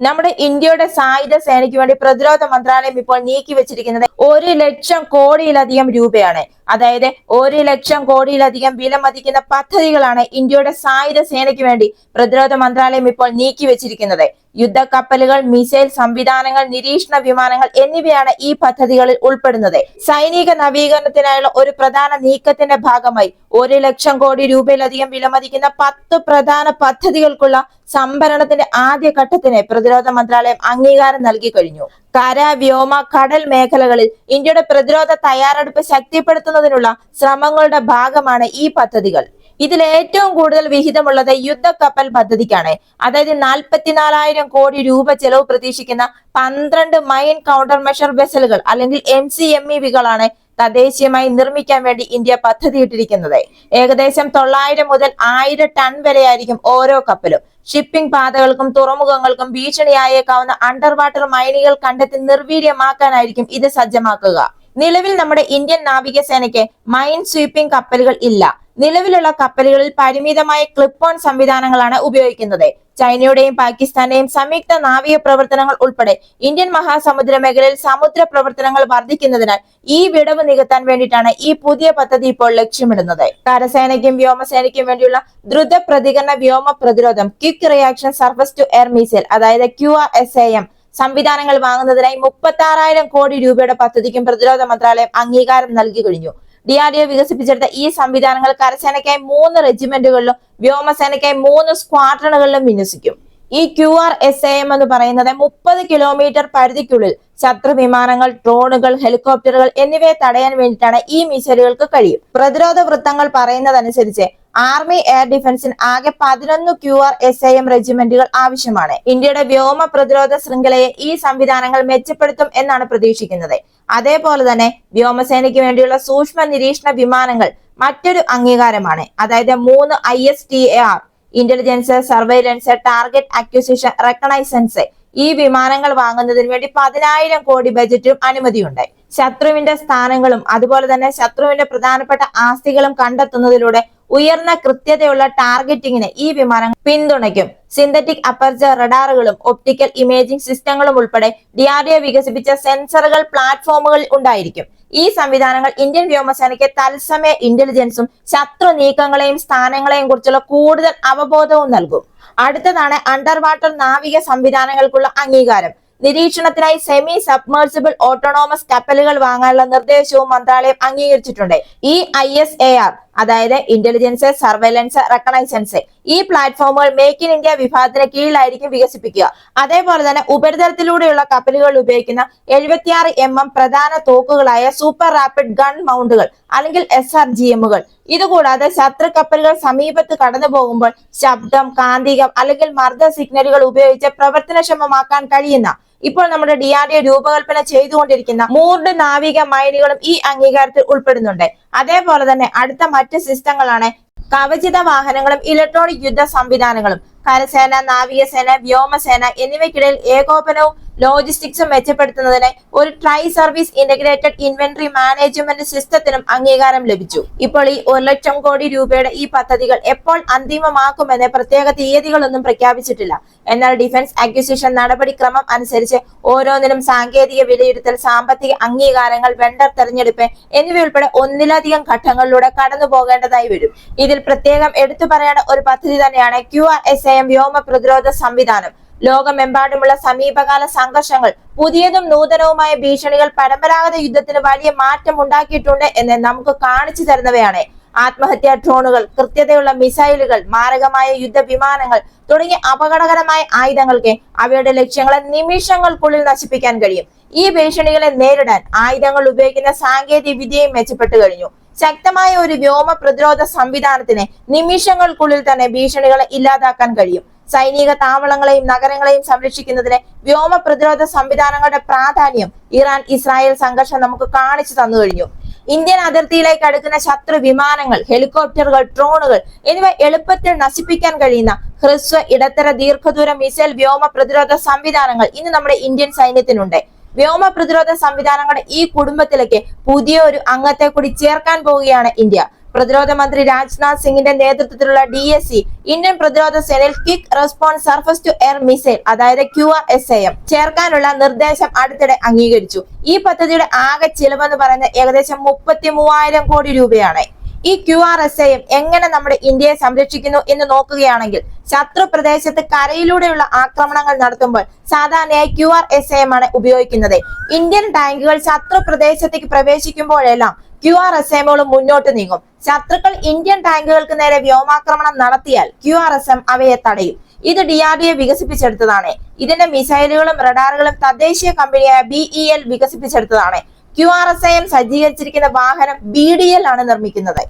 നമ്മുടെ ഇന്ത്യയുടെ സായുധ സേനയ്ക്ക് വേണ്ടി പ്രതിരോധ മന്ത്രാലയം ഇപ്പോൾ നീക്കി വെച്ചിരിക്കുന്നത് ഒരു ലക്ഷം കോടിയിലധികം രൂപയാണ്. അതായത് ഒരു ലക്ഷം കോടിയിലധികം വില മതിക്കുന്ന പദ്ധതികളാണ് ഇന്ത്യയുടെ സായുധ സേനയ്ക്ക് വേണ്ടി പ്രതിരോധ മന്ത്രാലയം ഇപ്പോൾ നീക്കി വെച്ചിരിക്കുന്നത്. യുദ്ധക്കപ്പലുകൾ മിസൈൽ സംവിധാനങ്ങൾ നിരീക്ഷണ വിമാനങ്ങൾ എന്നിവയാണ് ഈ പദ്ധതികളിൽ ഉൾപ്പെടുന്നത്. സൈനിക നവീകരണത്തിനായുള്ള ഒരു പ്രധാന നീക്കത്തിന്റെ ഭാഗമായി ഒരു ലക്ഷം കോടി രൂപയിലധികം വിലമതിക്കുന്ന പത്ത് പ്രധാന പദ്ധതികൾക്കുള്ള സംഭരണത്തിന്റെ ആദ്യ ഘട്ടത്തിന് പ്രതിരോധ മന്ത്രാലയം അംഗീകാരം നൽകി കഴിഞ്ഞു. കര വ്യോമ കടൽ മേഖലകളിൽ ഇന്ത്യയുടെ പ്രതിരോധ തയ്യാറെടുപ്പ് ശക്തിപ്പെടുത്തുന്നതിനുള്ള ശ്രമങ്ങളുടെ ഭാഗമാണ് ഈ പദ്ധതികൾ. ഇതിൽ ഏറ്റവും കൂടുതൽ വിഹിതമുള്ളത് യുദ്ധക്കപ്പൽ പദ്ധതിക്കാണ്. അതായത് നാൽപ്പത്തിനാലായിരം കോടി രൂപ ചെലവ് പ്രതീക്ഷിക്കുന്ന പന്ത്രണ്ട് മൈൻ കൗണ്ടർ മെഷർ വെസലുകൾ അല്ലെങ്കിൽ എം സി എം ഇ വികളാണ് തദ്ദേശീയമായി നിർമ്മിക്കാൻ വേണ്ടി ഇന്ത്യ പദ്ധതിയിട്ടിരിക്കുന്നത്. ഏകദേശം തൊള്ളായിരം മുതൽ ആയിരം ടൺ വരെയായിരിക്കും ഓരോ കപ്പലും. ഷിപ്പിംഗ് പാതകൾക്കും തുറമുഖങ്ങൾക്കും ഭീഷണിയായേക്കാവുന്ന അണ്ടർ വാട്ടർ മൈനുകൾ കണ്ടെത്തി നിർവീര്യമാക്കാനായിരിക്കും ഇത് സജ്ജമാക്കുക. നിലവിൽ നമ്മുടെ ഇന്ത്യൻ നാവികസേനയ്ക്ക് മൈൻ സ്വീപ്പിംഗ് കപ്പലുകൾ ഇല്ല. നിലവിലുള്ള കപ്പലുകളിൽ പരിമിതമായ ക്ലിപ്പ് ഓൺ സംവിധാനങ്ങളാണ് ഉപയോഗിക്കുന്നത്. ചൈനയുടെയും പാകിസ്ഥാന്റെയും സംയുക്ത നാവിക പ്രവർത്തനങ്ങൾ ഉൾപ്പെടെ ഇന്ത്യൻ മഹാസമുദ്ര മേഖലയിൽ സമുദ്ര പ്രവർത്തനങ്ങൾ വർദ്ധിക്കുന്നതിനാൽ ഈ വിടവ് നികത്താൻ വേണ്ടിയിട്ടാണ് ഈ പുതിയ പദ്ധതി ഇപ്പോൾ ലക്ഷ്യമിടുന്നത്. കരസേനയ്ക്കും വ്യോമസേനയ്ക്കും വേണ്ടിയുള്ള ദ്രുത പ്രതികരണ വ്യോമ പ്രതിരോധം quick reaction surface to air missile അതായത് Q R S A M സംവിധാനങ്ങൾ വാങ്ങുന്നതിനായി മുപ്പത്തി ആറായിരം കോടി രൂപയുടെ പദ്ധതിക്കും പ്രതിരോധ മന്ത്രാലയം അംഗീകാരം നൽകി കഴിഞ്ഞു. ഡി ആർ ഡി ഒ വികസിപ്പിച്ചെടുത്ത ഈ സംവിധാനങ്ങൾ കരസേനയ്ക്കായി മൂന്ന് റെജിമെന്റുകളിലും വ്യോമസേനയ്ക്കായി മൂന്ന് സ്ക്വാഡ്രണുകളിലും വിന്യസിക്കും. ഈ Q R S A M എന്ന് പറയുന്നത് മുപ്പത് കിലോമീറ്റർ പരിധിക്കുള്ളിൽ ശത്രു വിമാനങ്ങൾ ഡ്രോണുകൾ ഹെലികോപ്റ്ററുകൾ എന്നിവയെ തടയാൻ വേണ്ടിയിട്ടാണ് ഈ മിസൈലുകൾക്ക് കഴിയും. പ്രതിരോധ വൃത്തങ്ങൾ പറയുന്നതനുസരിച്ച് ആർമി എയർ ഡിഫൻസിന് ആകെ പതിനൊന്ന് Q R S I M റെജിമെന്റുകൾ ആവശ്യമാണ്. ഇന്ത്യയുടെ വ്യോമ പ്രതിരോധ ശൃംഖലയെ ഈ സംവിധാനങ്ങൾ മെച്ചപ്പെടുത്തും എന്നാണ് പ്രതീക്ഷിക്കുന്നത്. അതേപോലെ തന്നെ വ്യോമസേനയ്ക്ക് വേണ്ടിയുള്ള സൂക്ഷ്മ നിരീക്ഷണ വിമാനങ്ങൾ മറ്റൊരു അംഗീകാരമാണ്. അതായത് മൂന്ന് I S T A R intelligence surveillance target acquisition reconnaissance ഈ വിമാനങ്ങൾ വാങ്ങുന്നതിന് വേണ്ടി പതിനായിരം കോടി ബജറ്റും അനുമതിയുണ്ട് ശത്രുവിന്റെ സ്ഥാനങ്ങളും അതുപോലെ തന്നെ ശത്രുവിന്റെ പ്രധാനപ്പെട്ട ആസ്തികളും കണ്ടെത്തുന്നതിലൂടെ ഉയർന്ന കൃത്യതയുള്ള ടാർഗറ്റിങ്ങിന് ഈ വിമാനങ്ങൾ പിന്തുണയ്ക്കും. സിന്തറ്റിക് അപ്പർച്ചർ റഡാറുകളും ഒപ്റ്റിക്കൽ ഇമേജിംഗ് സിസ്റ്റങ്ങളും ഉൾപ്പെടെ ഡിആർഡിഒ വികസിപ്പിച്ച സെൻസറുകൾ പ്ലാറ്റ്ഫോമുകളിൽ ഉണ്ടായിരിക്കും. ഈ സംവിധാനങ്ങൾ ഇന്ത്യൻ വ്യോമസേനയ്ക്ക് തത്സമയ ഇന്റലിജൻസും ശത്രു നീക്കങ്ങളെയും സ്ഥാനങ്ങളെയും കുറിച്ചുള്ള കൂടുതൽ അവബോധവും നൽകും. അടുത്തതാണ് അണ്ടർ വാട്ടർ നാവിക സംവിധാനങ്ങൾക്കുള്ള അംഗീകാരം. നിരീക്ഷണത്തിനായി സെമി സബ്മേഴ്സിബിൾ ഓട്ടോണോമസ് കപ്പലുകൾ വാങ്ങാനുള്ള നിർദ്ദേശവും മന്ത്രാലയം അംഗീകരിച്ചിട്ടുണ്ട്. ഈ ഐ എസ് എ ആർ അതായത് ഇന്റലിജൻസ് സർവൈലൻസ് റെക്കണൈസൻസ് ഈ പ്ലാറ്റ്ഫോമുകൾ മേക്ക് ഇൻ ഇന്ത്യ വിഭാഗത്തിന് കീഴിലായിരിക്കും വികസിപ്പിക്കുക. അതേപോലെ തന്നെ ഉപരിതലത്തിലൂടെയുള്ള കപ്പലുകൾ ഉപയോഗിക്കുന്ന എഴുപത്തിയാറ് എം എം പ്രധാന തോക്കുകളായ സൂപ്പർ റാപ്പിഡ് ഗൺ മൗണ്ടുകൾ അല്ലെങ്കിൽ എസ് ആർ ജി എമ്മുകൾ ഇതുകൂടാതെ ശത്രു കപ്പലുകൾ സമീപത്ത് കടന്നു പോകുമ്പോൾ ശബ്ദം കാന്തികം അല്ലെങ്കിൽ മർദ്ദ സിഗ്നലുകൾ ഉപയോഗിച്ച് പ്രവർത്തനക്ഷമമാക്കാൻ കഴിയുന്ന ഇപ്പോൾ നമ്മുടെ ഡി ആർ ഡി രൂപകൽപ്പന ചെയ്തുകൊണ്ടിരിക്കുന്ന മൂർഡ് നാവിക മൈനുകളും ഈ അംഗീകാരത്തിൽ ഉൾപ്പെടുന്നുണ്ട്. അതേപോലെ തന്നെ അടുത്ത മറ്റ് സിസ്റ്റങ്ങളാണ് കവചിത വാഹനങ്ങളും ഇലക്ട്രോണിക് യുദ്ധ സംവിധാനങ്ങളും. കരസേന നാവികസേന വ്യോമസേന എന്നിവയ്ക്കിടയിൽ ഏകോപനവും ലോജിസ്റ്റിക്സും മെച്ചപ്പെടുത്തുന്നതിന് ഒരു tri service integrated inventory management സിസ്റ്റത്തിനും അംഗീകാരം ലഭിച്ചു. ഇപ്പോൾ ഈ ഒരു ലക്ഷം കോടി രൂപയുടെ ഈ പദ്ധതികൾ എപ്പോൾ അന്തിമമാക്കുമെന്ന് പ്രത്യേക തീയതികളൊന്നും പ്രഖ്യാപിച്ചിട്ടില്ല. എന്നാൽ ഡിഫൻസ് അക്വിസിഷൻ നടപടിക്രമം അനുസരിച്ച് ഓരോന്നിനും സാങ്കേതിക വിലയിരുത്തൽ സാമ്പത്തിക അംഗീകാരങ്ങൾ വെണ്ടർ തെരഞ്ഞെടുപ്പ് എന്നിവയുൾപ്പെടെ ഒന്നിലധികം ഘട്ടങ്ങളിലൂടെ കടന്നു പോകേണ്ടതായി വരും. ഇതിൽ പ്രത്യേകം എടുത്തു പറയേണ്ട ഒരു പദ്ധതി തന്നെയാണ് ക്യു ആർ എസ് എം വ്യോമ പ്രതിരോധ സംവിധാനം. ലോകമെമ്പാടുമുള്ള സമീപകാല സംഘർഷങ്ങൾ പുതിയതും നൂതനവുമായ ഭീഷണികൾ പരമ്പരാഗത യുദ്ധത്തിന് വലിയ മാറ്റം ഉണ്ടാക്കിയിട്ടുണ്ട് എന്ന് നമുക്ക് കാണിച്ചു തരുന്നവയാണ്. ആത്മഹത്യാ ഡ്രോണുകൾ കൃത്യതയുള്ള മിസൈലുകൾ മാരകമായ യുദ്ധവിമാനങ്ങൾ തുടങ്ങിയ അപകടകരമായ ആയുധങ്ങൾക്ക് അവയുടെ ലക്ഷ്യങ്ങളെ നിമിഷങ്ങൾക്കുള്ളിൽ നശിപ്പിക്കാൻ കഴിയും. ഈ ഭീഷണികളെ നേരിടാൻ ആയുധങ്ങൾ ഉപയോഗിക്കുന്ന സാങ്കേതിക വിദ്യയും മെച്ചപ്പെട്ടു കഴിഞ്ഞു. ശക്തമായ ഒരു വ്യോമ പ്രതിരോധ സംവിധാനത്തിന് നിമിഷങ്ങൾക്കുള്ളിൽ തന്നെ ഭീഷണികളെ ഇല്ലാതാക്കാൻ കഴിയും. സൈനിക താവളങ്ങളെയും നഗരങ്ങളെയും സംരക്ഷിക്കുന്നതിന് വ്യോമ പ്രതിരോധ സംവിധാനങ്ങളുടെ പ്രാധാന്യം ഇറാൻ ഇസ്രായേൽ സംഘർഷം നമുക്ക് കാണിച്ചു തന്നു കഴിഞ്ഞു. ഇന്ത്യൻ അതിർത്തിയിലേക്ക് അടുക്കുന്ന ശത്രു വിമാനങ്ങൾ ഹെലികോപ്റ്ററുകൾ ഡ്രോണുകൾ എന്നിവ എളുപ്പത്തിൽ നശിപ്പിക്കാൻ കഴിയുന്ന ഹ്രസ്വ ഇടത്തര ദീർഘദൂര മിസൈൽ വ്യോമ പ്രതിരോധ സംവിധാനങ്ങൾ ഇന്ന് നമ്മുടെ ഇന്ത്യൻ സൈന്യത്തിനുണ്ട്. വ്യോമ പ്രതിരോധ സംവിധാനങ്ങളുടെ ഈ കുടുംബത്തിലേക്ക് പുതിയ ഒരു അംഗത്തെ കൂടി ചേർക്കാൻ പോവുകയാണ് ഇന്ത്യ. പ്രതിരോധ മന്ത്രി രാജ്നാഥ് സിംഗിന്റെ നേതൃത്വത്തിലുള്ള ഡി എസ് സി ഇന്ത്യൻ പ്രതിരോധ സേനയിൽ quick response surface to air missile അതായത് ക്യു ആർ എസ് എം ചേർക്കാനുള്ള നിർദ്ദേശം അടുത്തിടെ അംഗീകരിച്ചു. ഈ പദ്ധതിയുടെ ആകെ ചിലവെന്ന് പറയുന്നത് ഏകദേശം മുപ്പത്തി മൂവായിരം കോടി രൂപയാണ്. ഈ ക്യു ആർ എസ് എം എങ്ങനെ നമ്മുടെ ഇന്ത്യയെ സംരക്ഷിക്കുന്നു എന്ന് നോക്കുകയാണെങ്കിൽ ശത്രു പ്രദേശത്ത് കരയിലൂടെയുള്ള ആക്രമണങ്ങൾ നടത്തുമ്പോൾ സാധാരണയായി ക്യു ആർ എസ് ആണ് ഉപയോഗിക്കുന്നത്. ഇന്ത്യൻ ടാങ്കുകൾ ശത്രു പ്രദേശത്തേക്ക് പ്രവേശിക്കുമ്പോഴെല്ലാം ക്യു ആർ എസ് എമ്മുകളും മുന്നോട്ട് നീങ്ങും. ശത്രുക്കൾ ഇന്ത്യൻ ടാങ്കുകൾക്ക് നേരെ വ്യോമാക്രമണം നടത്തിയാൽ ക്യു ആർ എസ് എം അവയെ തടയും. ഇത് ഡി ആർ ഡി എ വികസിപ്പിച്ചെടുത്തതാണ്. ഇതിന്റെ മിസൈലുകളും റഡാറുകളും തദ്ദേശീയ കമ്പനിയായ B E L വികസിപ്പിച്ചെടുത്തതാണ്. Q R S I M സജ്ജീകരിച്ചിരിക്കുന്ന വാഹനം ബി ഡി എൽ ആണ് നിർമ്മിക്കുന്നത്.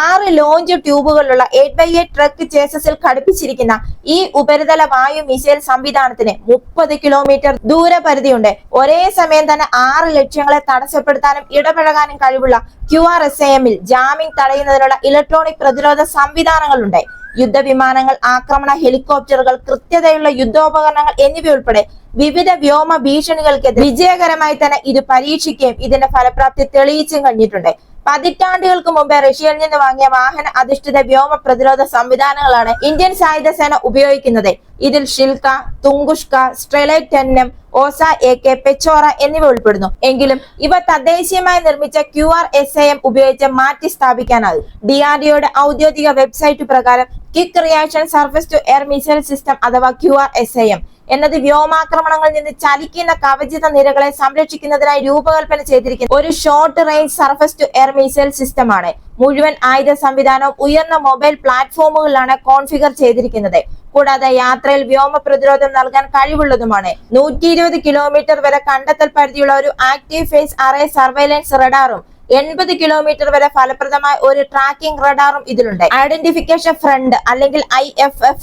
ആറ് ലോഞ്ച് ട്യൂബുകളുള്ള എയ്റ്റ് ബൈ എയ്റ്റ് ട്രക്ക് ചേസസിൽ ഘടിപ്പിച്ചിരിക്കുന്ന ഈ ഉപരിതല വായു മിസൈൽ സംവിധാനത്തിന് മുപ്പത് കിലോമീറ്റർ ദൂരപരിധിയുണ്ട്. ഒരേ സമയം തന്നെ ആറ് ലക്ഷ്യങ്ങളെ തടസ്സപ്പെടുത്താനും ഇടപഴകാനും കഴിവുള്ള ക്യു ആർ എസ് എമ്മിൽ ജാമിംഗ് തടയുന്നതിനുള്ള ഇലക്ട്രോണിക് പ്രതിരോധ സംവിധാനങ്ങളുണ്ട്. യുദ്ധവിമാനങ്ങൾ ആക്രമണ ഹെലികോപ്റ്ററുകൾ കൃത്യതയുള്ള യുദ്ധോപകരണങ്ങൾ എന്നിവയുൾപ്പെടെ വിവിധ വ്യോമ ഭീഷണികൾക്കെതിരെ വിജയകരമായി തന്നെ ഇത് പരീക്ഷിക്കുകയും ഇതിന്റെ ഫലപ്രാപ്തി തെളിയിച്ചും കഴിഞ്ഞിട്ടുണ്ട്. പതിറ്റാണ്ടുകൾക്ക് മുമ്പേ റഷ്യയിൽ നിന്ന് വാങ്ങിയ വാഹന അധിഷ്ഠിത വ്യോമ പ്രതിരോധ സംവിധാനങ്ങളാണ് ഇന്ത്യൻ സായുധ സേന ഉപയോഗിക്കുന്നത്. ഇതിൽ ഷിൽക്ക തുങ്കുഷ്ക സ്ട്രെലൈറ്റ് ടെന്നം ഓസ എ കെ പെച്ചോറ എന്നിവ ഉൾപ്പെടുന്നു. എങ്കിലും ഇവ തദ്ദേശീയമായി നിർമ്മിച്ച Q R S I M ഉപയോഗിച്ച് മാറ്റി സ്ഥാപിക്കാനാകും. ഡി ആർ ഡിഒയുടെ ഔദ്യോഗിക വെബ്സൈറ്റ് പ്രകാരം kick reaction surface to air missile system അഥവാ Q R S I M. എന്നത് വ്യോമാക്രമണങ്ങളിൽ നിന്ന് ചലിക്കുന്ന കവചിത നിരകളെ സംരക്ഷിക്കുന്നതിനായി രൂപകൽപ്പന ചെയ്തിരിക്കുന്ന ഒരു short range surface to air missile സിസ്റ്റമാണ് മുഴുവൻ ആയുധ സംവിധാനവും ഉയർന്ന മൊബൈൽ പ്ലാറ്റ്ഫോമുകളിലാണ് കോൺഫിഗർ ചെയ്തിരിക്കുന്നത്. കൂടാതെ യാത്രയിൽ വ്യോമ പ്രതിരോധം നൽകാൻ കഴിവുള്ളതുമാണ്. നൂറ്റി ഇരുപത് കിലോമീറ്റർ വരെ കണ്ടെത്തൽ പരിധിയുള്ള ഒരു ആക്റ്റീവ് ഫേസ് അറേ സർവൈലൻസ് റഡാറും എൺപത് കിലോമീറ്റർ വരെ ഫലപ്രദമായ ഒരു ട്രാക്കിംഗ് റഡാറും ഇതിലുണ്ട്. ഐഡന്റിഫിക്കേഷൻ ഫ്രണ്ട് അല്ലെങ്കിൽ ഐ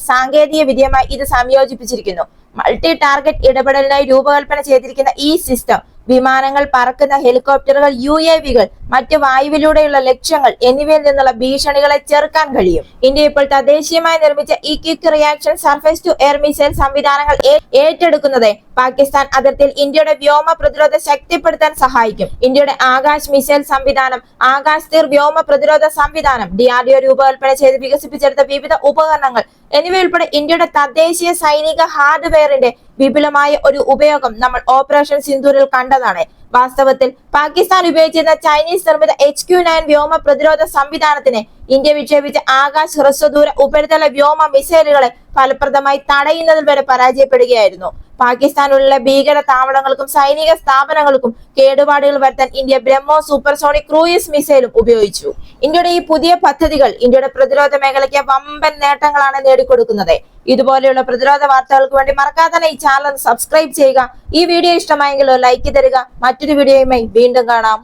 സാങ്കേതിക വിദ്യമായി ഇത് സംയോജിപ്പിച്ചിരിക്കുന്നു. മൾട്ടി ടാർഗറ്റ് ഇടപെടലിനായി രൂപകൽപ്പന ചെയ്തിരിക്കുന്ന ഈ സിസ്റ്റം വിമാനങ്ങൾ പറക്കുന്ന ഹെലികോപ്റ്ററുകൾ യു എ വികൾ മറ്റ് വായുവിലൂടെയുള്ള ലക്ഷ്യങ്ങൾ എന്നിവയിൽ നിന്നുള്ള ഭീഷണികളെ ചെറുക്കാൻ കഴിയും. ഇന്ത്യ ഇപ്പോൾ തദ്ദേശീയമായി നിർമ്മിച്ച ഈ quick reaction surface to air missile സംവിധാനങ്ങൾ ഏറ്റെടുക്കുന്നത് പാകിസ്ഥാൻ അതിർത്തിയിൽ ഇന്ത്യയുടെ വ്യോമ പ്രതിരോധ ശക്തിപ്പെടുത്താൻ സഹായിക്കും. ഇന്ത്യയുടെ ആകാശ് മിസൈൽ സംവിധാനം ആകാശ് തീർ വ്യോമ പ്രതിരോധ സംവിധാനം ഡി ആർ ഡി ഒ രൂപകൽപ്പന ചെയ്ത് വികസിപ്പിച്ചെടുത്ത വിവിധ ഉപകരണങ്ങൾ എന്നിവയുൾപ്പെടെ ഇന്ത്യയുടെ തദ്ദേശീയ സൈനിക ഹാർഡ്വെയറിന്റെ വിപുലമായ ഒരു ഉപയോഗം നമ്മൾ ഓപ്പറേഷൻ സിന്ധൂരിൽ കണ്ടതാണ്. വാസ്തവത്തിൽ പാകിസ്ഥാൻ ഉപയോഗിച്ചിരുന്ന ചൈനീസ് നിർമ്മിത എച്ച് ക്യു നയൻ വ്യോമ പ്രതിരോധ സംവിധാനത്തിന് ഇന്ത്യ വിക്ഷേപിച്ച ആകാശ് ഹ്രസ്വദൂര ഉപരിതല വ്യോമ മിസൈലുകളെ ഫലപ്രദമായി തടയുന്നതിൽ വരെ പരാജയപ്പെടുകയായിരുന്നു. പാകിസ്ഥാനുള്ള ഭീകര താവളങ്ങൾക്കും സൈനിക സ്ഥാപനങ്ങൾക്കും കേടുപാടുകൾ വരുത്താൻ ഇന്ത്യ ബ്രഹ്മോ സൂപ്പർസോണിക് ക്രൂയിസ് മിസൈലും ഉപയോഗിച്ചു. ഇന്ത്യയുടെ ഈ പുതിയ പദ്ധതികൾ ഇന്ത്യയുടെ പ്രതിരോധ മേഖലയ്ക്ക് വമ്പൻ നേട്ടങ്ങളാണ് നേടിക്കൊടുക്കുന്നത്. ഇതുപോലെയുള്ള പ്രതിരോധ വാർത്തകൾക്ക് വേണ്ടി മറക്കാതെ ഈ ചാനൽ സബ്സ്ക്രൈബ് ചെയ്യുക. ഈ വീഡിയോ ഇഷ്ടമായെങ്കിൽ ലൈക്ക് തരിക. മറ്റൊരു വീഡിയോയുമായി വീണ്ടും കാണാം.